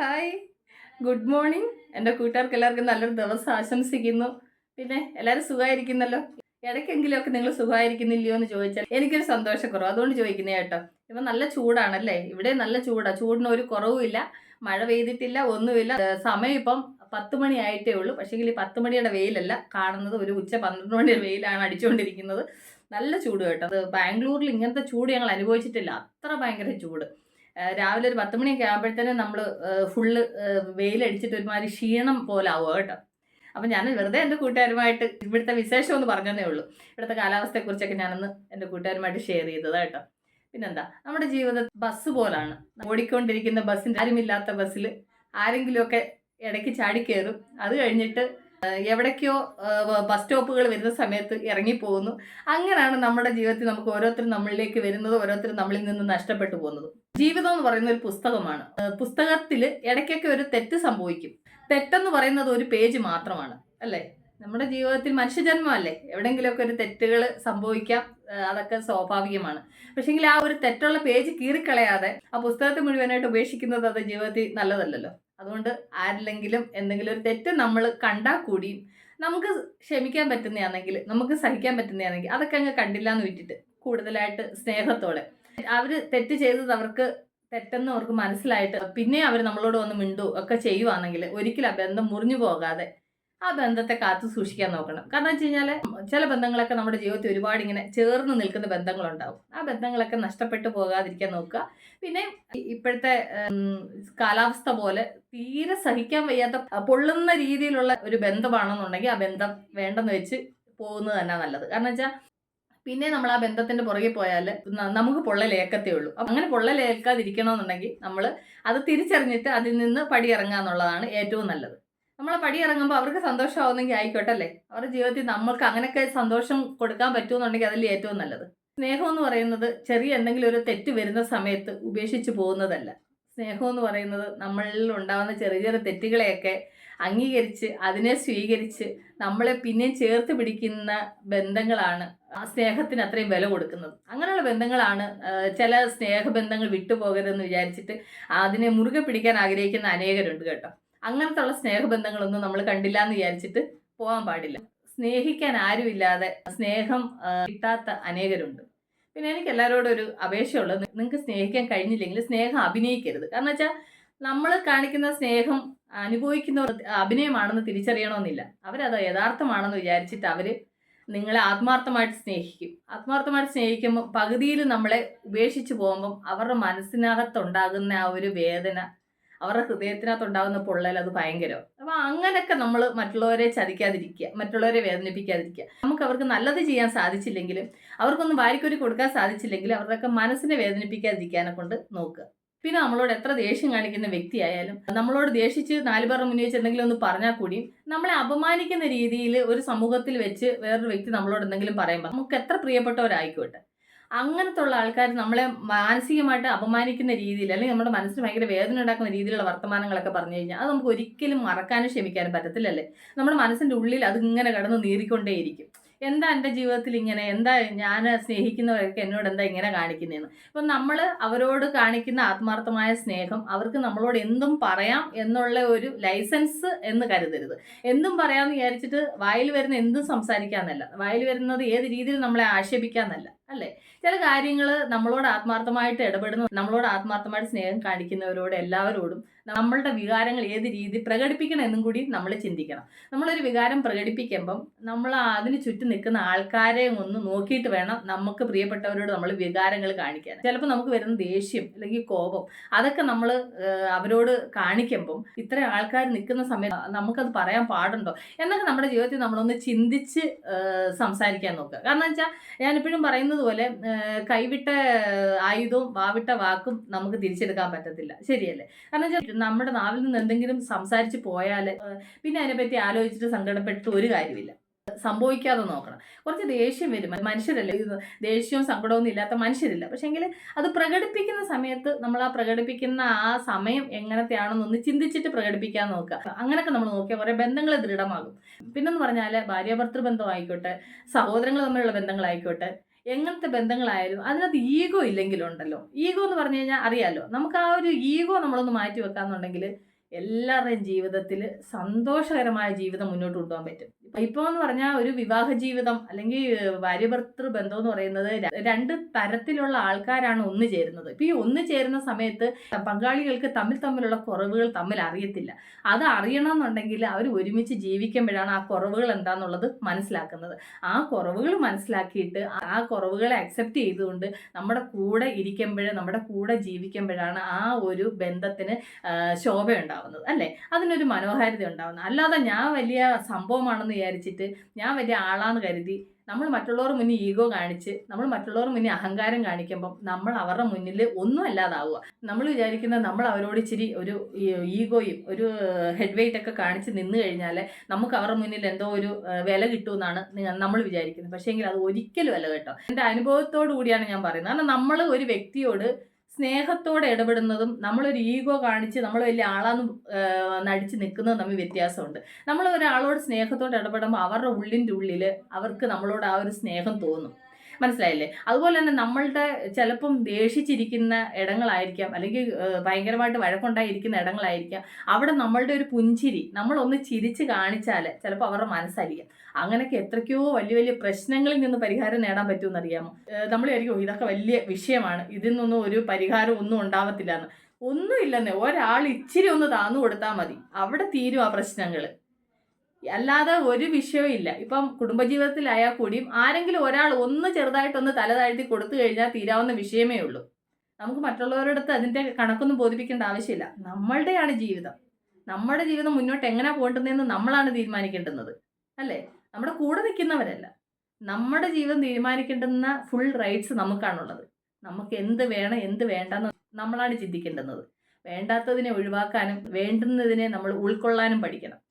Hi good morning എന്റെ കൂട്ടുകാർക്ക് എല്ലാവർക്കും നല്ലൊരു ദിവസം ആശംസിക്കുന്നു. പിന്നെ എല്ലാവരും സുഖമായിരിക്കുന്നല്ലോ? ഇടയ്ക്കെങ്കിലുമൊക്കെ നിങ്ങൾ സുഖമായിരിക്കുന്നില്ലയോ എന്ന് ചോദിച്ചാൽ എനിക്കൊരു സന്തോഷക്കുറവ്. അതുകൊണ്ട് ചോദിക്കുന്നേ കേട്ടോ. ഇപ്പം നല്ല ചൂടാണല്ലേ? ഇവിടെ നല്ല ചൂടാണ് ചൂടിന് ഒരു കുറവുമില്ല മഴ പെയ്തിട്ടില്ല ഒന്നുമില്ല. സമയം ഇപ്പം പത്ത് മണി ആയിട്ടേ ഉള്ളൂ. പക്ഷേങ്കിൽ ഈ പത്ത് മണിയുടെ വെയിലല്ല. കാണുന്നത് ഒരു ഉച്ച പന്ത്രണ്ട് മണിയുടെ വെയിലാണ് അടിച്ചുകൊണ്ടിരിക്കുന്നത്. നല്ല ചൂട് കേട്ടോ. അത് ബാംഗ്ലൂരിൽ ഇങ്ങനത്തെ ചൂട് ഞങ്ങൾ അനുഭവിച്ചിട്ടില്ല. അത്ര ഭയങ്കര ചൂട്. രാവിലെ ഒരു പത്ത് മണിയൊക്കെ ആകുമ്പോഴത്തേനും നമ്മൾ ഫുള്ള് വെയിലടിച്ചിട്ട് ഒരുമാതിരി ക്ഷീണം പോലെ ആവുക കേട്ടോ. അപ്പം ഞാൻ വെറുതെ എന്റെ കൂട്ടുകാരുമായിട്ട് ഇവിടുത്തെ വിശേഷം ഒന്ന് പറഞ്ഞതേ ഉള്ളൂ. ഇവിടുത്തെ കാലാവസ്ഥയെക്കുറിച്ചൊക്കെ ഞാനൊന്ന് എന്റെ കൂട്ടുകാരുമായിട്ട് ഷെയർ ചെയ്തത് കേട്ടോ. പിന്നെന്താ നമ്മുടെ ജീവിതം ബസ് പോലാണ്. ഓടിക്കൊണ്ടിരിക്കുന്ന ബസ്സിന്റെ ആരുമില്ലാത്ത ബസ്സിൽ ആരെങ്കിലുമൊക്കെ ഇടയ്ക്ക് ചാടിക്കയറും അത് കഴിഞ്ഞിട്ട് എവിടേക്കോ ബസ് സ്റ്റോപ്പുകൾ വരുന്ന സമയത്ത് ഇറങ്ങിപ്പോകുന്നു. അങ്ങനെയാണ് നമ്മുടെ ജീവിതത്തിൽ നമുക്ക് ഓരോരുത്തരും നമ്മളിലേക്ക് വരുന്നത് ഓരോരുത്തരും നമ്മളിൽ നിന്ന് നഷ്ടപ്പെട്ടു പോകുന്നത്. ജീവിതം എന്ന് പറയുന്ന ഒരു പുസ്തകമാണ്. പുസ്തകത്തിൽ ഇടയ്ക്കൊക്കെ ഒരു തെറ്റ് സംഭവിക്കും. തെറ്റെന്ന് പറയുന്നത് ഒരു പേജ് മാത്രമാണ് അല്ലേ? നമ്മുടെ ജീവിതത്തിൽ മനുഷ്യജന്മമല്ലേ എവിടെയെങ്കിലുമൊക്കെ ഒരു തെറ്റുകൾ സംഭവിക്കാം അതൊക്കെ സ്വാഭാവികമാണ്. പക്ഷേങ്കിൽ ആ ഒരു തെറ്റുള്ള പേജ് കീറിക്കളയാതെ ആ പുസ്തകത്തെ മുഴുവനായിട്ട് ഉപേക്ഷിക്കുന്നത് അത് ജീവിതത്തിൽ നല്ലതല്ലല്ലോ. അതുകൊണ്ട് ആരില്ലെങ്കിലും എന്തെങ്കിലും ഒരു തെറ്റ് നമ്മൾ കണ്ടാൽ കൂടിയും നമുക്ക് ക്ഷമിക്കാൻ പറ്റുന്നതാണെങ്കിൽ നമുക്ക് സഹിക്കാൻ പറ്റുന്നതാണെങ്കിൽ അതൊക്കെ അങ്ങ് കണ്ടില്ല എന്ന് വിട്ടിട്ട് കൂടുതലായിട്ട് സ്നേഹത്തോടെ. അവർ തെറ്റ് ചെയ്തത് അവർക്ക് തെറ്റെന്ന് അവർക്ക് മനസ്സിലായിട്ട് പിന്നെ അവർ നമ്മളോട് വന്ന് മിണ്ടു ഒക്കെ ചെയ്യുവാണെങ്കിൽ ഒരിക്കലും ആ ബന്ധം മുറിഞ്ഞു പോകാതെ ആ ബന്ധത്തെ കാത്തു സൂക്ഷിക്കാൻ നോക്കണം. കാരണം വെച്ച് കഴിഞ്ഞാൽ ചില ബന്ധങ്ങളൊക്കെ നമ്മുടെ ജീവിതത്തിൽ ഒരുപാട് ഇങ്ങനെ ചേർന്ന് നിൽക്കുന്ന ബന്ധങ്ങളുണ്ടാവും. ആ ബന്ധങ്ങളൊക്കെ നഷ്ടപ്പെട്ടു പോകാതിരിക്കാൻ നോക്കുക. പിന്നെ ഇപ്പോഴത്തെ കാലാവസ്ഥ പോലെ തീരെ സഹിക്കാൻ വയ്യാത്ത പൊള്ളുന്ന രീതിയിലുള്ള ഒരു ബന്ധമാണെന്നുണ്ടെങ്കിൽ ആ ബന്ധം വേണ്ടെന്ന് വെച്ച് പോകുന്നത് തന്നെ നല്ലത്. കാരണം വെച്ചാൽ പിന്നെ നമ്മൾ ആ ബന്ധത്തിന്റെ പുറകെ പോയാൽ നമുക്ക് പൊള്ളലേക്കത്തേ ഉള്ളൂ. അങ്ങനെ പൊള്ളലേൽക്കാതിരിക്കണമെന്നുണ്ടെങ്കിൽ നമ്മൾ അത് തിരിച്ചറിഞ്ഞിട്ട് അതിൽ നിന്ന് പടിയിറങ്ങുക എന്നുള്ളതാണ് ഏറ്റവും നല്ലത്. നമ്മൾ പടി ഇറങ്ങുമ്പോൾ അവർക്ക് സന്തോഷമാവുന്നെങ്കിൽ ആയിക്കോട്ടെ അല്ലേ അവരുടെ ജീവിതത്തിൽ നമ്മൾക്ക് അങ്ങനെയൊക്കെ സന്തോഷം കൊടുക്കാൻ പറ്റുമെന്നുണ്ടെങ്കിൽ അതിൽ ഏറ്റവും നല്ലത്. സ്നേഹം എന്ന് പറയുന്നത് ചെറിയ എന്തെങ്കിലും ഒരു തെറ്റ് വരുന്ന സമയത്ത് ഉപേക്ഷിച്ച് പോകുന്നതല്ല. സ്നേഹം എന്ന് പറയുന്നത് നമ്മളിൽ ഉണ്ടാകുന്ന ചെറിയ ചെറിയ തെറ്റുകളെയൊക്കെ അംഗീകരിച്ച് അതിനെ സ്വീകരിച്ച് നമ്മളെ പിന്നെയും ചേർത്ത് പിടിക്കുന്ന ബന്ധങ്ങളാണ് ആ സ്നേഹത്തിന് അത്രയും വില കൊടുക്കുന്നത്. അങ്ങനെയുള്ള ബന്ധങ്ങളാണ് ചില സ്നേഹബന്ധങ്ങൾ വിട്ടുപോകരുതെന്ന് വിചാരിച്ചിട്ട് അതിനെ മുറുകെ പിടിക്കാൻ ആഗ്രഹിക്കുന്ന അനേകരുണ്ട് കേട്ടോ. അങ്ങനത്തെ ഉള്ള സ്നേഹബന്ധങ്ങളൊന്നും നമ്മൾ കണ്ടില്ല എന്ന് വിചാരിച്ചിട്ട് പോകാൻ പാടില്ല. സ്നേഹിക്കാൻ ആരുമില്ലാതെ സ്നേഹം കിട്ടാത്ത അനേകരുണ്ട്. പിന്നെ എനിക്ക് എല്ലാവരോടും ഒരു അപേക്ഷയുള്ളത് നിങ്ങൾക്ക് സ്നേഹിക്കാൻ കഴിഞ്ഞില്ലെങ്കിൽ സ്നേഹം അഭിനയിക്കരുത്. കാരണം വെച്ചാൽ നമ്മൾ കാണിക്കുന്ന സ്നേഹം അനുഭവിക്കുന്ന അഭിനയമാണെന്ന് തിരിച്ചറിയണമെന്നില്ല. അവരത് യഥാർത്ഥമാണെന്ന് വിചാരിച്ചിട്ട് അവർ നിങ്ങളെ ആത്മാർത്ഥമായിട്ട് സ്നേഹിക്കും. ആത്മാർത്ഥമായിട്ട് സ്നേഹിക്കുമ്പോൾ പകുതിയിൽ നമ്മളെ ഉപേക്ഷിച്ച് പോകുമ്പം അവരുടെ മനസ്സിനകത്തുണ്ടാകുന്ന ആ ഒരു വേദന അവരുടെ ഹൃദയത്തിനകത്തുണ്ടാകുന്ന പൊള്ളൽ അത് ഭയങ്കരം. അപ്പം അങ്ങനെയൊക്കെ നമ്മൾ മറ്റുള്ളവരെ ചതിക്കാതിരിക്കുക മറ്റുള്ളവരെ വേദനിപ്പിക്കാതിരിക്കുക. നമുക്ക് അവർക്ക് നല്ലത് ചെയ്യാൻ സാധിച്ചില്ലെങ്കിലും അവർക്കൊന്നും വാരിക്കൊരു കൊടുക്കാൻ സാധിച്ചില്ലെങ്കിലും അവരുടെയൊക്കെ മനസ്സിനെ വേദനിപ്പിക്കാതിരിക്കാനെ കൊണ്ട് നോക്കുക. പിന്നെ നമ്മളോട് എത്ര ദേഷ്യം കാണിക്കുന്ന വ്യക്തിയായാലും നമ്മളോട് ദേഷിച്ച് നാല് പേർ വെച്ച് എന്തെങ്കിലും ഒന്ന് പറഞ്ഞാൽ കൂടിയും നമ്മളെ അപമാനിക്കുന്ന രീതിയിൽ ഒരു സമൂഹത്തിൽ വെച്ച് വേറൊരു വ്യക്തി നമ്മളോട് എന്തെങ്കിലും പറയുമ്പോൾ നമുക്ക് എത്ര പ്രിയപ്പെട്ടവരായിക്കോട്ടെ. അങ്ങനത്തെ ഉള്ള ആൾക്കാർ നമ്മളെ മാനസികമായിട്ട് അപമാനിക്കുന്ന രീതിയിൽ അല്ലെങ്കിൽ നമ്മുടെ മനസ്സിന് ഭയങ്കര വേദന ഉണ്ടാക്കുന്ന രീതിയിലുള്ള വർത്തമാനങ്ങളൊക്കെ പറഞ്ഞു കഴിഞ്ഞാൽ അത് നമുക്ക് ഒരിക്കലും മറക്കാനും ക്ഷമിക്കാനും പറ്റത്തില്ലല്ലേ? നമ്മുടെ മനസ്സിന്റെ ഉള്ളിൽ അത് ഇങ്ങനെ കിടന്ന് നീറിക്കൊണ്ടേയിരിക്കും. എന്താ എന്റെ ജീവിതത്തിൽ ഇങ്ങനെ? എന്താ ഞാൻ സ്നേഹിക്കുന്നവരൊക്കെ എന്നോട് എന്താ ഇങ്ങനെ കാണിക്കുന്നതെന്ന് അപ്പം നമ്മൾ അവരോട് കാണിക്കുന്ന ആത്മാർത്ഥമായ സ്നേഹം അവർക്ക് നമ്മളോട് എന്തും പറയാം എന്നുള്ള ഒരു ലൈസൻസ് എന്ന് കരുതരുത്. എന്തും പറയാമെന്ന് വിചാരിച്ചിട്ട് വായിൽ വരുന്ന എന്തും സംസാരിക്കാമെന്നല്ല വായിൽ വരുന്നത് ഏത് രീതിയിൽ നമ്മളെ ആക്ഷേപിക്കാമെന്നല്ല അല്ലേ? ചില കാര്യങ്ങൾ നമ്മളോട് ആത്മാർത്ഥമായിട്ട് ഇടപെടുന്ന നമ്മളോട് ആത്മാർത്ഥമായിട്ട് സ്നേഹം കാണിക്കുന്നവരോട് എല്ലാവരോടും നമ്മളുടെ വികാരങ്ങൾ ഏത് രീതി പ്രകടിപ്പിക്കണം എന്നും കൂടി നമ്മൾ ചിന്തിക്കണം. നമ്മളൊരു വികാരം പ്രകടിപ്പിക്കുമ്പം നമ്മൾ അതിന് ചുറ്റും നിൽക്കുന്ന ആൾക്കാരെ ഒന്ന് നോക്കിയിട്ട് വേണം നമുക്ക് പ്രിയപ്പെട്ടവരോട് നമ്മൾ വികാരങ്ങൾ കാണിക്കാൻ. ചിലപ്പോൾ നമുക്ക് വരുന്ന ദേഷ്യം അല്ലെങ്കിൽ കോപം അതൊക്കെ നമ്മൾ അവരോട് കാണിക്കുമ്പം ഇത്ര ആൾക്കാർ നിൽക്കുന്ന സമയത്ത് നമുക്കത് പറയാൻ പാടുണ്ടോ എന്നൊക്കെ നമ്മുടെ ജീവിതത്തിൽ നമ്മളൊന്ന് ചിന്തിച്ച് സംസാരിക്കാൻ നോക്കുക. കാരണം വെച്ചാൽ ഞാനിപ്പോഴും പറയുന്നത് പോലെ കൈവിട്ട ആയുധവും വാവിട്ട വാക്കും നമുക്ക് തിരിച്ചെടുക്കാൻ പറ്റത്തില്ല. ശരിയല്ലേ? കാരണം വെച്ചാൽ നമ്മുടെ നാവിൽ നിന്ന് എന്തെങ്കിലും സംസാരിച്ച് പോയാൽ പിന്നെ അതിനെപ്പറ്റി ആലോചിച്ചിട്ട് സങ്കടപ്പെട്ടിട്ട് ഒരു കാര്യമില്ല. സംഭവിക്കാതെ നോക്കണം. കുറച്ച് ദേഷ്യം വരും. മനുഷ്യരല്ല? ദേഷ്യവും സങ്കടവും ഇല്ലാത്ത മനുഷ്യരില്ല. പക്ഷേങ്കിൽ അത് പ്രകടിപ്പിക്കുന്ന സമയത്ത് നമ്മൾ ആ പ്രകടിപ്പിക്കുന്ന ആ സമയം എങ്ങനത്തെയാണെന്നൊന്ന് ചിന്തിച്ചിട്ട് പ്രകടിപ്പിക്കാൻ നോക്കുക. അങ്ങനെയൊക്കെ നമ്മൾ നോക്കിയാൽ കുറേ ബന്ധങ്ങൾ ദൃഢമാകും. പിന്നെന്ന് പറഞ്ഞാൽ ഭാര്യാഭർത്തൃ ബന്ധമായിക്കോട്ടെ സഹോദരങ്ങൾ തമ്മിലുള്ള ബന്ധങ്ങളായിക്കോട്ടെ എങ്ങനത്തെ ബന്ധങ്ങളായാലും അതിനകത്ത് ഈഗോ ഇല്ലെങ്കിലുണ്ടല്ലോ. ഈഗോ എന്ന് പറഞ്ഞു കഴിഞ്ഞാൽ അറിയാമല്ലോ നമുക്ക് ആ ഒരു ഈഗോ നമ്മളൊന്ന് മാറ്റി വെക്കാന്നുണ്ടെങ്കിൽ എല്ലാവരുടെയും ജീവിതത്തിൽ സന്തോഷകരമായ ജീവിതം മുന്നോട്ട് കൊണ്ടുപോകാൻ പറ്റും. ഇപ്പോൾ എന്ന് പറഞ്ഞാൽ ഒരു വിവാഹ ജീവിതം അല്ലെങ്കിൽ ഭാര്യഭർത്തൃ ബന്ധം എന്ന് പറയുന്നത് രണ്ട് തരത്തിലുള്ള ആൾക്കാരാണ് ഒന്നു ചേരുന്നത്. ഇപ്പൊ ഈ ഒന്നു ചേരുന്ന സമയത്ത് പങ്കാളികൾക്ക് തമ്മിൽ തമ്മിലുള്ള കുറവുകൾ തമ്മിൽ അറിയത്തില്ല. അത് അറിയണമെന്നുണ്ടെങ്കിൽ അവർ ഒരുമിച്ച് ജീവിക്കുമ്പോഴാണ് ആ കുറവുകൾ എന്താന്നുള്ളത് മനസ്സിലാക്കുന്നത്. ആ കുറവുകൾ മനസ്സിലാക്കിയിട്ട് ആ കുറവുകളെ അക്സെപ്റ്റ് ചെയ്തുകൊണ്ട് നമ്മുടെ കൂടെ ഇരിക്കുമ്പോൾ നമ്മുടെ കൂടെ ജീവിക്കുമ്പോഴാണ് ആ ഒരു ബന്ധത്തിന് ശോഭ ഉണ്ടാവുന്നത് അല്ലേ? അതിനൊരു മനോഹാരിത ഉണ്ടാവുന്നത്. അല്ലാതെ ഞാൻ വലിയ സംഭവമാണെന്ന് വിചാരിച്ചിട്ട് ഞാൻ വലിയ ആളാന്ന് കരുതി നമ്മൾ മറ്റുള്ളവർ മുന്നിൽ ഈഗോ കാണിച്ച് നമ്മൾ മറ്റുള്ളവർ മുന്നിൽ അഹങ്കാരം കാണിക്കുമ്പം നമ്മൾ അവരുടെ മുന്നിൽ ഒന്നും അല്ലാതാവുക. നമ്മൾ വിചാരിക്കുന്ന നമ്മൾ അവരോട് ഇച്ചിരി ഒരു ഈഗോയും ഒരു ഹെഡ് വെയിറ്റ് ഒക്കെ കാണിച്ച് നിന്ന് കഴിഞ്ഞാൽ നമുക്ക് അവരുടെ മുന്നിൽ എന്തോ ഒരു വില കിട്ടുമെന്നാണ് നമ്മൾ വിചാരിക്കുന്നത്. പക്ഷേ പക്ഷേങ്കിൽ അത് ഒരിക്കലും അല്ല കേട്ടോ. എന്റെ അനുഭവത്തോടു കൂടിയാണ് ഞാൻ പറയുന്നത്. കാരണം നമ്മൾ ഒരു വ്യക്തിയോട് സ്നേഹത്തോടെ ഇടപെടുന്നതും നമ്മളൊരു ഈഗോ കാണിച്ച് നമ്മൾ വലിയ ആളാന്ന് നടിച്ച് നിൽക്കുന്നതും തമ്മിൽ വ്യത്യാസമുണ്ട്. നമ്മൾ ഒരാളോട് സ്നേഹത്തോടെ ഇടപെടുമ്പോൾ അവരുടെ ഉള്ളിന്റെ ഉള്ളിൽ അവർക്ക് നമ്മളോട് ആ ഒരു സ്നേഹം തോന്നും. മനസ്സിലായില്ലേ? അതുപോലെ തന്നെ നമ്മളുടെ ചിലപ്പം ദേഷിച്ചിരിക്കുന്ന ഇടങ്ങളായിരിക്കാം അല്ലെങ്കിൽ ഭയങ്കരമായിട്ട് വഴക്കുണ്ടായിരിക്കുന്ന ഇടങ്ങളായിരിക്കാം. അവിടെ നമ്മളുടെ ഒരു പുഞ്ചിരി നമ്മളൊന്ന് ചിരിച്ച് കാണിച്ചാൽ ചിലപ്പോൾ അവരുടെ മനസ്സറിയാം അങ്ങനെയൊക്കെ എത്രയ്ക്കോ വലിയ വലിയ പ്രശ്നങ്ങളിൽ നിന്ന് പരിഹാരം നേടാൻ പറ്റുമെന്ന് അറിയാമോ നമ്മൾ വിചാരിക്കും ഇതൊക്കെ വലിയ വിഷയമാണ്. ഇതിൽ നിന്നൊന്നും ഒരു പരിഹാരം ഒന്നും ഉണ്ടാവത്തില്ല എന്ന് ഒന്നുമില്ലെന്നേ ഒരാൾ ഇച്ചിരി ഒന്ന് താന്നു കൊടുത്താൽ മതി. അവിടെ തീരും ആ പ്രശ്നങ്ങൾ അല്ലാതെ ഒരു വിഷയവും ഇല്ല. ഇപ്പം കുടുംബജീവിതത്തിലായാൽ കൂടിയും ആരെങ്കിലും ഒരാൾ ഒന്ന് ചെറുതായിട്ടൊന്ന് തല താഴ്ത്തി കൊടുത്തു കഴിഞ്ഞാൽ തീരാവുന്ന വിഷയമേ ഉള്ളൂ. നമുക്ക് മറ്റുള്ളവരുടെ അടുത്ത് അതിന്റെ കണക്കൊന്നും ബോധിപ്പിക്കേണ്ട ആവശ്യമില്ല. നമ്മളുടെയാണ് ജീവിതം. നമ്മുടെ ജീവിതം മുന്നോട്ട് എങ്ങനെ പോകേണ്ടതെന്ന് നമ്മളാണ് തീരുമാനിക്കേണ്ടുന്നത്. അല്ലേ? നമ്മുടെ കൂടെ നിൽക്കുന്നവരല്ല. നമ്മുടെ ജീവിതം തീരുമാനിക്കേണ്ടുന്ന ഫുൾ റൈറ്റ്സ് നമുക്കാണുള്ളത്. നമുക്ക് എന്ത് വേണം എന്ത് വേണ്ടെന്ന് നമ്മളാണ് ചിന്തിക്കേണ്ടുന്നത്. വേണ്ടാത്തതിനെ ഒഴിവാക്കാനും വേണ്ടുന്നതിനെ നമ്മൾ ഉൾക്കൊള്ളാനും പഠിക്കണം.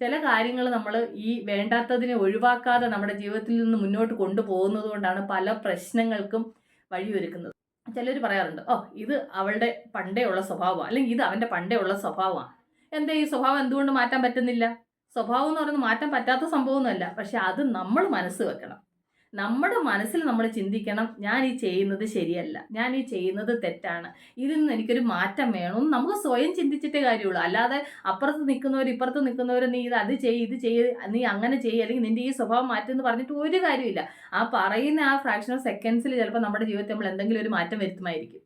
ചില കാര്യങ്ങൾ നമ്മൾ ഈ വേണ്ടാത്തതിനെ ഒഴിവാക്കാതെ നമ്മുടെ ജീവിതത്തിൽ നിന്ന് മുന്നോട്ട് കൊണ്ടുപോകുന്നത് കൊണ്ടാണ് പല പ്രശ്നങ്ങൾക്കും വഴിയൊരുക്കുന്നത്. ചിലർ പറയാറുണ്ട് ഓ ഇത് അവളുടെ പണ്ടേ ഉള്ള സ്വഭാവമാണ് അല്ലെങ്കിൽ ഇത് അവന്റെ പണ്ടേ ഉള്ള സ്വഭാവമാണ് എന്താ ഈ സ്വഭാവം എന്തുകൊണ്ട് മാറ്റാൻ പറ്റുന്നില്ല? സ്വഭാവം എന്ന് പറയുന്നത് മാറ്റാൻ പറ്റാത്ത സംഭവമൊന്നുമല്ല പക്ഷെ അത് നമ്മൾ മനസ്സ് വെക്കണം. നമ്മുടെ മനസ്സിൽ നമ്മൾ ചിന്തിക്കണം ഞാൻ ഈ ചെയ്യുന്നത് ശരിയല്ല. ഞാൻ ഈ ചെയ്യുന്നത് തെറ്റാണ്. ഇതിൽ നിന്ന് എനിക്കൊരു മാറ്റം വേണം. നമുക്ക് സ്വയം ചിന്തിച്ചിട്ടേ കാര്യമുള്ളൂ. അല്ലാതെ അപ്പുറത്ത് നിൽക്കുന്നവർ ഇപ്പുറത്ത് നിൽക്കുന്നവർ നീ ഇത് അത് ചെയ്യ് ഇത് ചെയ്യ് നീ അങ്ങനെ ചെയ്യ് അല്ലെങ്കിൽ നിന്റെ ഈ സ്വഭാവം മാറ്റുമെന്ന് പറഞ്ഞിട്ട് ഒരു കാര്യമില്ല. ആ പറയുന്ന ആ ഫ്രാക്ഷൻ ഓഫ് സെക്കൻഡ്സിൽ ചിലപ്പോൾ നമ്മുടെ ജീവിതത്തിൽ നമ്മൾ എന്തെങ്കിലും ഒരു മാറ്റം വരുത്തുമായിരിക്കും.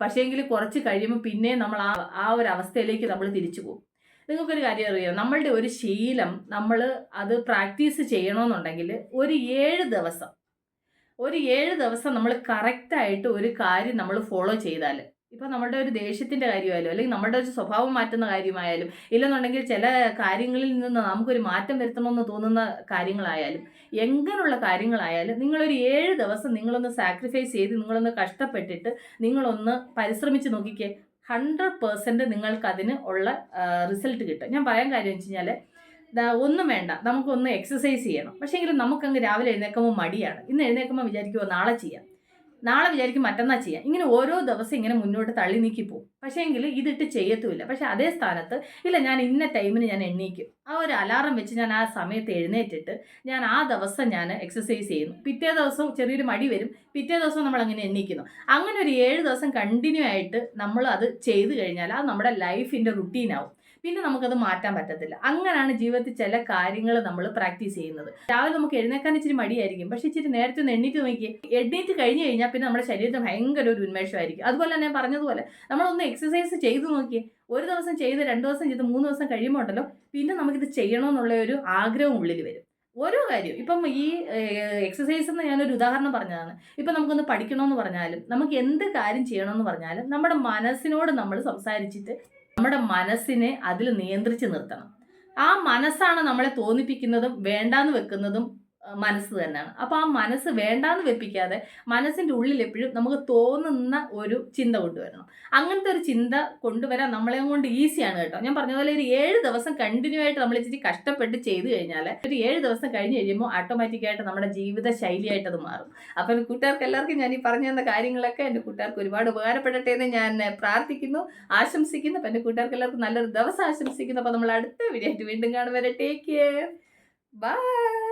പക്ഷേങ്കിൽ കുറച്ച് കഴിയുമ്പോൾ പിന്നെ നമ്മൾ ആ ആ ഒരു അവസ്ഥയിലേക്ക് നമ്മൾ തിരിച്ചു പോകും. നിങ്ങൾക്കൊരു കാര്യം അറിയാം? നമ്മളുടെ ഒരു ശീലം നമ്മൾ അത് പ്രാക്ടീസ് ചെയ്യണമെന്നുണ്ടെങ്കിൽ ഒരു ഏഴ് ദിവസം ഒരു ഏഴ് ദിവസം നമ്മൾ കറക്റ്റായിട്ട് ഒരു കാര്യം നമ്മൾ ഫോളോ ചെയ്താൽ ഇപ്പം നമ്മുടെ ഒരു ദേഷ്യത്തിന്റെ കാര്യമായാലും അല്ലെങ്കിൽ നമ്മുടെ ഒരു സ്വഭാവം മാറ്റുന്ന കാര്യമായാലും ഇല്ലെന്നുണ്ടെങ്കിൽ ചില കാര്യങ്ങളിൽ നിന്ന് നമുക്കൊരു മാറ്റം വരുത്തണമെന്ന് തോന്നുന്ന കാര്യങ്ങളായാലും എങ്ങനെയുള്ള കാര്യങ്ങളായാലും നിങ്ങളൊരു ഏഴ് ദിവസം നിങ്ങളൊന്ന് സാക്രിഫൈസ് ചെയ്ത് നിങ്ങളൊന്ന് കഷ്ടപ്പെട്ടിട്ട് നിങ്ങളൊന്ന് പരിശ്രമിച്ച് നോക്കിക്കേ ഹൺഡ്രഡ് പേഴ്സന്റ് നിങ്ങൾക്ക് അതിന് ഉള്ള റിസൾട്ട് കിട്ടും. ഞാൻ പറയാൻ കാര്യം വെച്ച് കഴിഞ്ഞാൽ ഒന്നും വേണ്ട. നമുക്കൊന്ന് എക്സസൈസ് ചെയ്യണം. പക്ഷേ എങ്കിലും നമുക്കങ്ങ് രാവിലെ എഴുന്നേൽക്കുമ്പോൾ മടിയാണ്. ഇന്ന് എഴുന്നേൽക്കുമ്പോൾ വിചാരിക്കുമോ നാളെ ചെയ്യാം. നാളെ വിചാരിക്കും മറ്റന്നാ ചെയ്യാം. ഇങ്ങനെ ഓരോ ദിവസം ഇങ്ങനെ മുന്നോട്ട് തള്ളി നീക്കി പോകും പക്ഷേ എങ്കിൽ ഇതിട്ട് ചെയ്യത്തുമില്ല. പക്ഷെ അതേ സ്ഥാനത്ത് ഇല്ല ഞാൻ ഇന്ന ടൈമിന് ഞാൻ എണ്ണീക്കും. ആ ഒരു അലാറം വെച്ച് ഞാൻ ആ സമയത്ത് എഴുന്നേറ്റിട്ട് ഞാൻ ആ ദിവസം ഞാൻ എക്സസൈസ് ചെയ്യുന്നു. പിറ്റേ ദിവസം ചെറിയൊരു മടി വരും. പിറ്റേ ദിവസം നമ്മൾ അങ്ങനെ എണ്ണീക്കുന്നു. അങ്ങനെ ഒരു ഏഴ് ദിവസം കണ്ടിന്യൂ ആയിട്ട് നമ്മൾ അത് ചെയ്തു കഴിഞ്ഞാൽ അത് നമ്മുടെ ലൈഫിന്റെ റുട്ടീനാവും പിന്നെ നമുക്കത് മാറ്റാൻ പറ്റത്തില്ല. അങ്ങനെയാണ് ജീവിതത്തിൽ ചില കാര്യങ്ങൾ നമ്മൾ പ്രാക്ടീസ് ചെയ്യുന്നത്. രാവിലെ നമുക്ക് എഴുന്നേക്കാൻ ഇച്ചിരി മടിയായിരിക്കും. പക്ഷെ ഇച്ചിരി നേരത്തെ ഒന്ന് എണ്ണീറ്റ് നോക്കി എണ്ണീറ്റ് കഴിഞ്ഞ് കഴിഞ്ഞാൽ പിന്നെ നമ്മുടെ ശരീരത്തിന് ഭയങ്കര ഒരു ഉന്മേഷമായിരിക്കും. അതുപോലെ തന്നെ പറഞ്ഞതുപോലെ നമ്മളൊന്ന് എക്സസൈസ് ചെയ്തു നോക്കിയേ ഒരു ദിവസം ചെയ്ത് രണ്ട് ദിവസം ചെയ്ത് മൂന്ന് ദിവസം കഴിയുമ്പോൾ ഉണ്ടല്ലോ പിന്നെ നമുക്കിത് ചെയ്യണമെന്നുള്ള ഒരു ആഗ്രഹം ഉള്ളിൽ വരും. ഓരോ കാര്യം ഇപ്പം ഈ എക്സസൈസ് എന്ന് ഞാനൊരു ഉദാഹരണം പറഞ്ഞതാണ്. ഇപ്പം നമുക്കൊന്ന് പഠിക്കണമെന്ന് പറഞ്ഞാലും നമുക്ക് എന്ത് കാര്യം ചെയ്യണമെന്ന് പറഞ്ഞാലും നമ്മുടെ മനസ്സിനോട് നമ്മൾ സംസാരിച്ചിട്ട് നമ്മുടെ മനസ്സിനെ അതിൽ നിയന്ത്രിച്ച് നിർത്തണം. ആ മനസ്സാണ് നമ്മളെ തോന്നിപ്പിക്കുന്നതും വേണ്ടാന്ന് വെക്കുന്നതും മനസ്സ് തന്നെയാണ്. അപ്പോൾ ആ മനസ്സ് വേണ്ടാന്ന് വെപ്പിക്കാതെ മനസ്സിന്റെ ഉള്ളിൽ എപ്പോഴും നമുക്ക് തോന്നുന്ന ഒരു ചിന്ത കൊണ്ടുവരണം. അങ്ങനത്തെ ഒരു ചിന്ത കൊണ്ടുവരാൻ നമ്മളെ കൊണ്ട് ഈസിയാണ് കേട്ടോ. ഞാൻ പറഞ്ഞ പോലെ ഒരു ഏഴ് ദിവസം കണ്ടിന്യൂ ആയിട്ട് നമ്മൾ ഇച്ചിരി കഷ്ടപ്പെട്ട് ചെയ്തു കഴിഞ്ഞാൽ ഒരു ഏഴ് ദിവസം കഴിഞ്ഞ് കഴിയുമ്പോൾ ഓട്ടോമാറ്റിക്കായിട്ട് നമ്മുടെ ജീവിത ശൈലിയായിട്ട് അത് മാറും. അപ്പൊ കൂട്ടുകാർക്ക് എല്ലാവർക്കും ഞാൻ ഈ പറഞ്ഞു തന്ന കാര്യങ്ങളൊക്കെ എന്റെ കൂട്ടുകാർക്ക് ഒരുപാട് ഉപകാരപ്പെടട്ടെ എന്ന് ഞാൻ പ്രാർത്ഥിക്കുന്നു ആശംസിക്കുന്നു. അപ്പം എന്റെ കൂട്ടുകാർക്ക് എല്ലാവർക്കും നല്ലൊരു ദിവസം ആശംസിക്കുന്നു. അപ്പോൾ നമ്മൾ അടുത്ത വീഡിയോ ആയിട്ട് വീണ്ടും കാണും ടേക്ക് കെയർ ബൈ